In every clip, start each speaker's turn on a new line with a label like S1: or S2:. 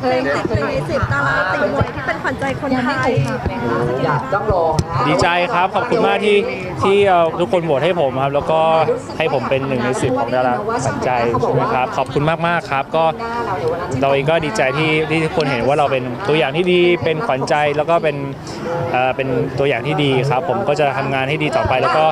S1: เพลงติดหนึ่งในสิบดาราติมวยที่เป็นขวัญใจคนไทย
S2: อยากต้องลองนะ
S3: ดีใจครับขอบคุณมากที่ที่เอ่อทุกคนโหวตให้ผมครับ แล้วก็ให้ผมเป็นหนึ่งในสิบของดาราขวัญใจใช่ไหมครับขอบคุณมากๆครับ ก็เราเองก็ดีใจที่ที่ทุกคนเห็นว่าเราเป็นตัวอย่างที่ดีเป็นขวัญใจแล้วก็เป็นเอ่อเป็นตัวอย่างที่ดีครับ ผมก็จะทำงานให้ดีต่อไป แล้วก็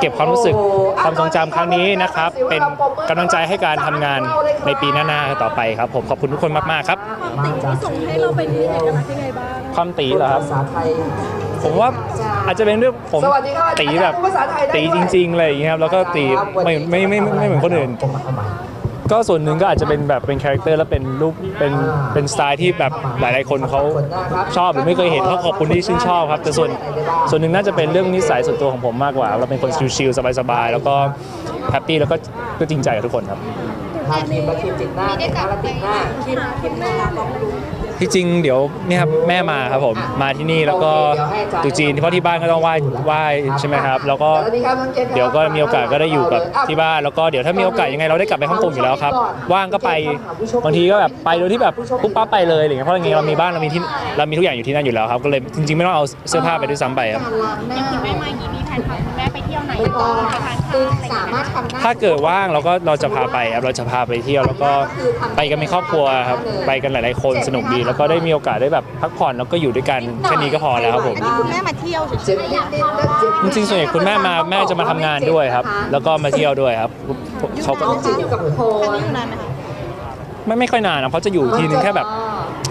S3: เก็บความรู้สึกความทรงจำครั้งนี้นะครับ เป็นกำลังใจให้การทำงานในปีหน้าๆต่อไปครับ ผมขอบคุณทุกคนมากๆครับ
S1: ติดที่ส่งให้เราเป็นเอกลักษณ์ยังไงบ้าง
S3: ความตีเหรอครับ
S2: ภาษาไทย
S3: ผมว่าอาจจะเป็นเรื่องผม
S2: สวัสดีครับ
S3: ตีแบบ
S2: อาจารย์พูดภาษาไทยได้
S3: ตี
S2: ด้วย
S3: จริงๆอะไรอย่างเงี้ยครับแล้วก็ตีไม่ไม่ไม่ไม่ไม่เหมือนคนอื่นก็ส่วนหนึ่งก็อาจจะเป็นแบบเป็นคาแรคเตอร์แล้วเป็นรูปเป็นเป็นสไตล์ที่แบบหลายๆคนเขาชอบหรือไม่เคยเห็นเขาขอบคุณที่ชื่นชอบครับ แต่ส่วนส่วนหนึ่งน่าจะเป็นเรื่องนิสัยส่วนตัวของผมมากกว่า เราเป็นคนชิลๆสบายๆแล้วก็แฮปปี้แล้วก็ก็จริงใจกับทุกคนครับ
S2: ทางทีมและทีมติดหน้าทีมและติดหน้า
S1: คิดคิดแม่ลองดู
S3: ที่จริงเดี๋ยวเนี่ยครับแม่มาครับผมมาที่นี่แล้วก็ตรุษจีนเพราะที่บ้านก็ต้องไหว้ไหว้ใช่ไหมครับ แล้วก็
S2: สวัสดีครับน้องจนครับ
S3: เดี๋ยวก็มีโอกาสก็ได้อยู่กับที่บ้านแล้วก็เดี๋ยวถ้ามีโอกาสยังไงเราได้กลับไปฮ่องกงอยู่แล้วครับว่างก็ไปบางทีก็แบบไปโดยที่แบบปุ๊บปั๊บไปเลยอะไรอย่างเงี้ยเพราะอย่างงี้เรามีบ้านเรามีที่เรามีทุกอย่างอยู่ที่นั่นอยู่แล้วครับก็เลยจริง ๆไม่ต้องเอาเสื้อผ้าไปด้วยซ้ำไปครับ
S4: อย่างคุณแม่มาอย่างนี้มีแผนพาคุณแม่ไปเที่ยวไหนบ้างไปทานข้าวอะไรอย่างเงี้ย
S3: ถ้าเกิดว่างเราก็เราจะพาไปครับเราจะพาไปเที่ยวแล้วก็ไปกันเป็นครอบครัวครับไปกันหลาย ๆ คนสนุกดี แล้วก็ได้มีโอกาสได้แบบพักผ่อนแล้วก็อยู่ด้วยกันแค่นี้ก็พอแล้วครับผม
S1: คุณแม่มาเที่ยวเฉย
S2: เจ็บนิดนิดนะเจ็บ
S3: จริงๆส่วนใหญ่คุณแม่มาแม่จะมาทำงานด้วยครับ แล้วก็มาเที่ยวด้วยครับเขาก็
S2: น้องจีนอยู่กับโพ
S1: ๆ
S2: น
S1: อยู่นานไหมคะ
S3: ไม่ไม่ค่อยนานนะเพราะจะอยู่ทีนึงแค่แบบ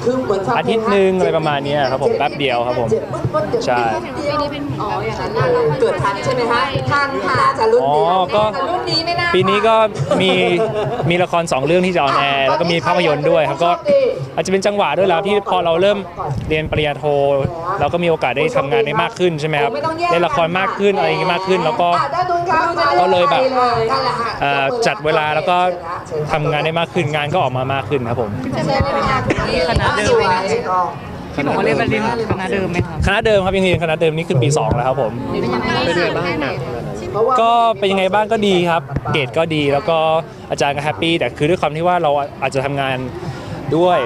S2: คือเหมือนฟัง
S3: อาทิตย์หนึ่งอะไรประมาณเนี้ยครับผมแป๊บเดียวครับผม
S2: เจ็บปึ๊ดปึ๊ดเจ็บ
S3: ใช่
S2: ปีนี้เป็นอ๋ออย่างนั้นเลยเกิดทันใช่ไหมฮะทันค่ะน่าจะรุ่น
S3: อ๋อ
S2: นี้
S3: ก็
S2: แต่รุ่ นนี้ไม่น่า
S3: ปีนี้ก็มีมีละครสองเรื่องที่จะออนแอร์แล้วก็มีภาพยนตร์ด้วยครับก็อาจจะเป็นจังหวะด้วยแล้วที่พอเราเริ่มเรียนปริญญาโท เราก็มีโอกาสได้ทำงานได้มากขึ้นใช่ไหมครับได้ละครมากขึ้นอะไรอย่างงี้มากขึ้น แล้วก็
S2: อะด้านนู้นครับ
S3: ก็เลยแบบ
S2: นั่นแหละฮะ
S3: เอ่อจัดเวลาแล้วก็ทำงานได้มากขึ้นงานก็ออกมามากขึ้นครับผม
S2: เชิญเลยค่ะ
S5: คณะเดิมไหมคะที่บอกว่าเรียนบรินคณะเดิมไหมคะ
S3: คณะเดิมครับยังเรียนคณะเดิมนี่ขึ้นปี 2 แล้วครับผม
S5: เป็นยังไงบ้างนะ
S3: ก็เป็นยังไงบ้างก็ดีครับ เกรดก็ดีแล้วก็อาจารย์ก็แฮปปี้แต่คือด้วยความที่ว่าเราอาจจะทำงานด้วย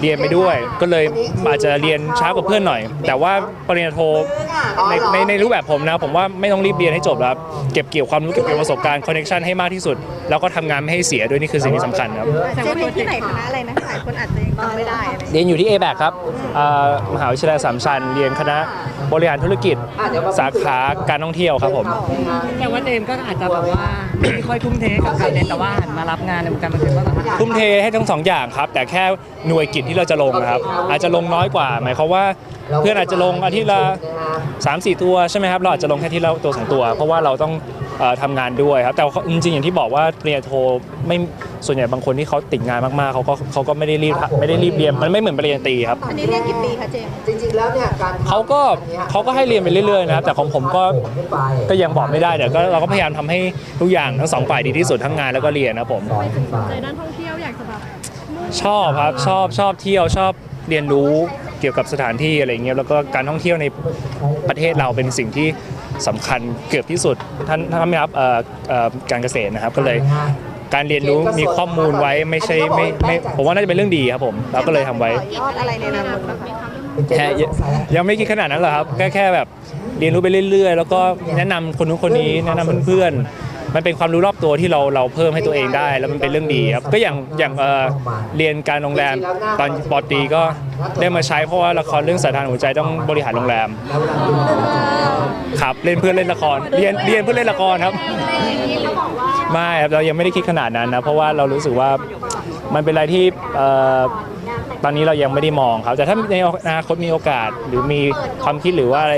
S3: เรียนไปด้วย ก็เลยอาจจะเรียนช้ากว่าเพื่อนหน่อย แต่ว่าปริญญาโทในในในรูปแบบผมนะ ผมว่าไม่ต้องรีบเรียนให้จบแล้วครับเก็บเกี่ยวความรู้เก็บเกี่ยวประสบการณ์คอนเนคชันให้มากที่สุด แล้วก็ทำงานไม่ให้เสียด้วยนี่คือสิ่งที่สำคัญครับ
S1: เจนที่ไหนคณะอะไรนะหลายคนอาจจะยังจำไม่ได้อะไร
S3: เรียนอยู่ที่ a b a c ครับอ่ามหาวิทยาลัยสามชันเรียนคณะบริหารธุรกิจ สาขาการท่องเที่ยวครับผม
S5: แต่ว่าเจมส์ก็อาจจะแบบว่าไม่ค่อยทุ่มเทกับการเรียนแต่ว่าหันมารับงานในวงการบันเทิงบ้างเหรอคะ
S3: ทุ่มเทให้ทั้งสองอย่างครับ แต่แค่หน่วยกิจที่เราจะลงนะครับ อาจจะลงน้อยกว่า หมายความว่าเพื่อนอาจจะลงอาทิตย์ละ3 4ตัวใช่ไหมครับเราอาจจะลงแค่อาที่ละตัวสองตัว เพราะว่าเราต้องเอ่อ ทำงานด้วยครับแต่ว่าจริงๆอย่างที่บอกว่าปริญญาโทไม่ส่วนใหญ่บางคนที่เขาติดงานมากๆเขาก็เขาก็ไม่ได้รีบไม่ได้รีบเรียนมันไม่เหมือนปริญญาตรีครับ
S1: อันนี้เรียนกี่ปีคะเจมส์
S2: จริงๆแล้วเนี่ยการทำ
S3: เขาก็เขาก็ให้เรียนไปเรื่อยๆนะครับแต่ของผมก็
S2: ขึ้นไป
S3: ก็ยังบอกไม่ได้เดี๋ยวก็เราก็พยายามทำให้ทุกอย่างทั้งสองฝ่ายดีที่สุดทั้งงานแล้วก็เรียนนะครับผม
S2: ร้อยขึ้นไป
S1: ใจด้านท่องเที่ยวอยากจะแบบ
S3: ชอบครับชอบชอบเที่ยวชอบเรียนรู้เกี่ยวกับสถานที่อะไรเงี้ยแล้วก็การท่องเที่ยวในประเทศเราเป็นสิ่งที่สำคัญเกือบที่สุดท่านท่านไม่รับการเกษตรนะครับก็เลยการเรียนรู้มีข้อมูลไว้ไม่ใช่ไม่ไม่ผมว่าน่าจะเป็นเรื่องดีครับผมเราก็เลยทำไว้
S1: ยอดอะไรในอนาคตบ้างคะ
S3: แค่ยังไม่คิดขนาดนั้นหรอกครับแค่แค่แบบเรียนรู้ไปเรื่อยๆ แล้วก็แนะนำคนนู้นคนนี้แนะนำเพื่อนๆ มันเป็นความรู้รอบตัวที่เราเราเพิ่มให้ตัวเองได้ แล้วมันเป็นเรื่องดีครับก็อย่างอย่างเอ่อเรียนการโรงแรมตอนปอตรีก็ได้มาใช้เพราะว่าละครเรื่องสายทานหัวใจต้องบริหารโรงแรมครับเล่นเพื่อเล่นละครเรียนเรียนเพื่อเล่นละครครับ ไม่ครับเรายังไม่ได้คิดขนาดนั้นนะเพราะว่าเรารู้สึกว่ามันเป็นอะไรที่ ตอนนี้เรายังไม่ได้มองครับ แต่ถ้าในอนาคตมีโอกาสหรือมีความคิดหรือว่าอะไร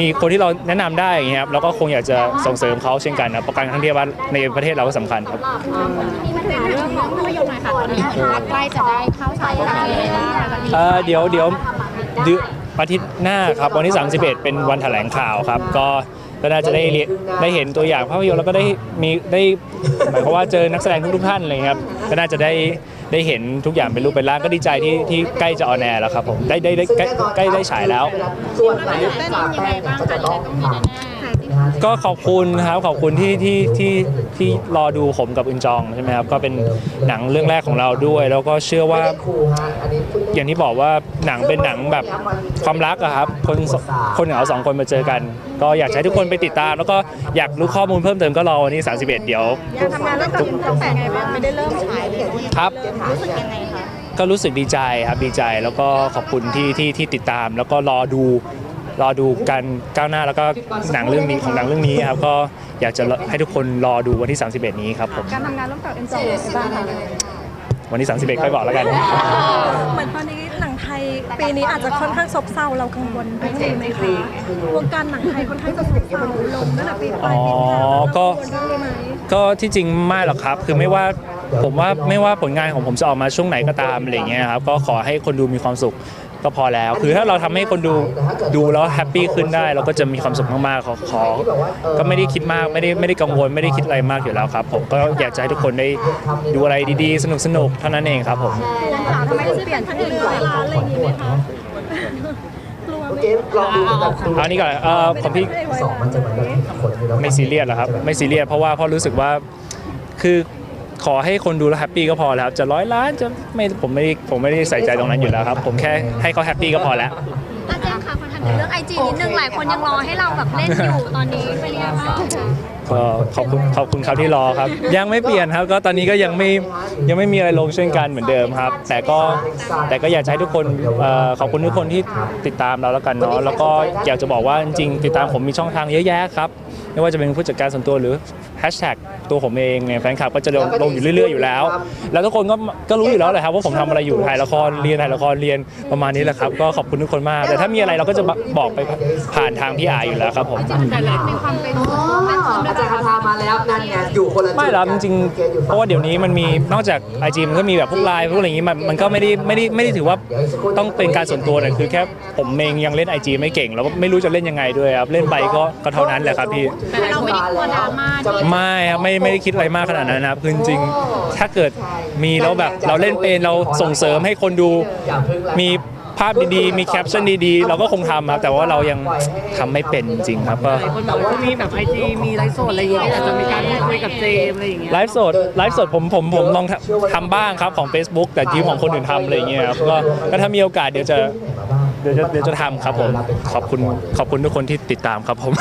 S3: มีคนที่เราแนะนำได้อย่างเงี้ยครับเราก็คงอยากจะส่งเสริมเขาเช่นกันนะประกันท่องเที่ยวว่าในประเทศเราก็สำคัญครับ
S4: มีปัญหาเรื่องของภาพยนตร์หน่อยค่ะตอนนี้ใกล้จะได้เข้าฉายแล้วอะไรแบบนี้
S3: เอ่อเดี๋ยวเดี๋ยวเดือนอาทิตย์หน้าครับวันที่ 31 เป็นวันแถลงข่าวครับ ก็ก็น่าจะได้เรียนได้เห็นตัวอย่างภาพยนตร์แล้วก็ได้มีได้หมายความว่าเจอนักแสดงทุกๆท่านอะไรเลยครับก็น่าจะได้ ได้เห็นทุกอย่างเป็นรูปเป็นร่างก็ดีใจที่ที่ใกล้จะออนแอร์แล้วครับผมได้ได้ได้ใกล้ใกล้ได้ฉายแล้ว
S2: ส่วนไหน
S4: เต้นยังไงบ้างคะยังไงต้องมีแน่ๆ
S3: ก็ขอบคุณครับขอบคุณที่ที่ที่ที่รอดูผมกับอึนจองใช่ไหมครับก็เป็นหนังเรื่องแรกของเราด้วย แล้วก็เชื่อว่า อย่างที่บอกว่าหนังเป็นหนังแบบความรักอะครับคนสคนเหงาสองคนมาเจอกัน ก็อยากจะให้ทุกคนไปติดตาม แล้วก็อยากรู้ข้อมูลเพิ่มเติมก็รอวันที่31 เดี๋ยว
S1: อยากทำงานแล้วกับตั้งแต่ไงบ้างไม่ได้เริ่มฉายเลย
S3: ครับ
S1: รู้สึกยังไงคะ
S3: ก็รู้สึกดีใจครับดีใจแล้วก็ขอบคุณที่ที่ที่ติดตามแล้วก็รอดู รอดูการก้าวหน้าแล้วก็หนังเรื่องนี้ของหนังเรื่องนี้ครับก็อยากจะให้ทุกคนรอดูวันที่ 31 นี้ครับผม
S1: การทำงานร่วมกับเอ็นจอยบ้างคะ
S3: วันที่ 31 ค่อยบอกแล้วกัน
S1: เหมือนตอนนี้หนังไทยปีนี้อาจจะค่อนข้างซบเซาเรากังวลเรื่องนี้ไหมคะวงการหนังไทยค่อนข้างจะซบเซาลงตั้งแต่ปีปลายปีที่แล้ว
S3: อ๋อก็
S1: กังวลเรื่องนี้ไหม
S3: ก็ที่จริงไม่หรอกครับ คือไม่ว่าผมว่าไม่ว่าผลงานของผมจะออกมาช่วงไหนก็ตามอะไรอย่างเงี้ยครับก็ขอให้คนดูมีความสุข ก็พอแล้ว คือถ้าเราทำให้คนดูดูแล้วแฮปปี้ขึ้นได้ เราก็จะมีความสุขมากๆขอขอก็ไม่ได้คิดมากไม่ได้ไม่ได้กังวลไม่ได้คิดอะไรมากอยู่แล้วครับ ผมก็อยากจะให้ทุกคนได้ดูอะไรดีๆ สนุกๆเท่านั้นเองครับผม
S1: ยังถามทำไมถึงเปลี่ยนทั้งเรื่องเวลาอะไรอย่างนี้ไหมคะกลัวไหม
S2: เกมลองดูแบบดู
S3: เอานี่ก่อนเอ่อของพี่
S2: สองมันจะเหมือนกับคนที่เรา
S3: ไม่ซีเรียสหรอกครับ ไม่ซีเรียสเพราะว่าเพราะรู้สึกว่าคือ ขอให้คนดูแล้วแฮปปี้ก็พอแล้วครับจะร้อยล้านจะไม่ผมไม่ได้ผมไม่ได้ใส่ใจตรงนั้นอยู่แล้วครับ ผมแค่ให้เขาแฮปปี้ก็พอแล้ว
S4: อาจารย์คะขอถามถึงเรื่องไอจีนิดนึงหลายคนยังรอให้เราแบบเล่นอยู่ตอนนี้ไปเรียกว่า
S3: ก็ขอบคุณขอบคุณครับที่รอครับ ยังไม่เปลี่ยนครับ ก็ตอนนี้ก็ยังไม่ยังไม่มีอะไรลงเช่นกันเหมือนเดิมครับ แต่ก็แต่ก็อยากจะให้ทุกคนเอ่อขอบคุณทุกคนที่ติดตามเราแล้วกันเนาะแล้วก็อยากจะบอกว่าจริงๆติดตามผมมีช่องทางเยอะแยะครับไม่ว่าจะเป็นผู้จัดการส่วนตัวหรือแฮชแท็กตัวผมเองเนี่ยแฟนคลับก็จะลงลงอยู่เรื่อย ๆอยู่แล้ว แล้วทุกคนก็ก็รู้อยู่แล้วแหละครับว่าผมทำอะไรอยู่ถ่ายละครเรียนถ่ายละครเรียนประมาณนี้แหละครับก็ขอบคุณทุกคนมาก แต่ถ้ามีอะไรเราก็จะบอกไปผ่านทางพี่อาอยู่แล้วครับผม
S4: แต่เล็กมีความเป็น
S2: อ๋ออาจารย์คาทามาแล้วนั่นไงอยู่คนละจุด
S3: ไม่หรอกจริงๆเพราะว่าเดี๋ยวนี้มันมีนอกจากไอจีมันก็มีแบบพวกไลน์พวกอะไรอย่างงี้มันมันก็ไม่ได้ไม่ได้ไม่ได้ถือว่าต้องเป็นการส่วนตัวนะคือแค่ผมเองยังเล่นไอจีไม่เก่ง แล้วก็ไม่รู้จะเล่นยังไงด้วยครับเล่นไปก็ก็เท่านั้นแหละครับพี่
S4: แต่เราไม่ได้กลัวดราม่าที่
S3: ไม่ครับไม่ไม่ได้คิดอะไรมากขนาดนั้นนะครับคือจริงๆถ้าเกิดมีแล้วแบบเราเล่นเป็นเราส่งเสริมให้คนดูมี ภาพดีๆ มีแคปชั่นดีๆ เราก็คงทำครับ แต่ว่าเรายังทำไม่เป็นจริงๆครับก็
S5: หลายคนบอกว่ามีแบบไอจีมีไลฟ์สดอะไรอย่างเงี้ยอาจจะมีการพูดคุยกับเจมส์อะไรอย่างเงี้ย
S3: ไลฟ์สดไลฟ์สดผมผมผมลองทำทำบ้างครับของ Facebook แต่ยืมของคนอื่นทำอะไรอย่างเงี้ยครับก็ก็ถ้ามีโอกาสเดี๋ยวจะเดี๋ยวจะเดี๋ยวจะทำครับผมขอบคุณขอบคุณทุกคนที่ติดตามครับผม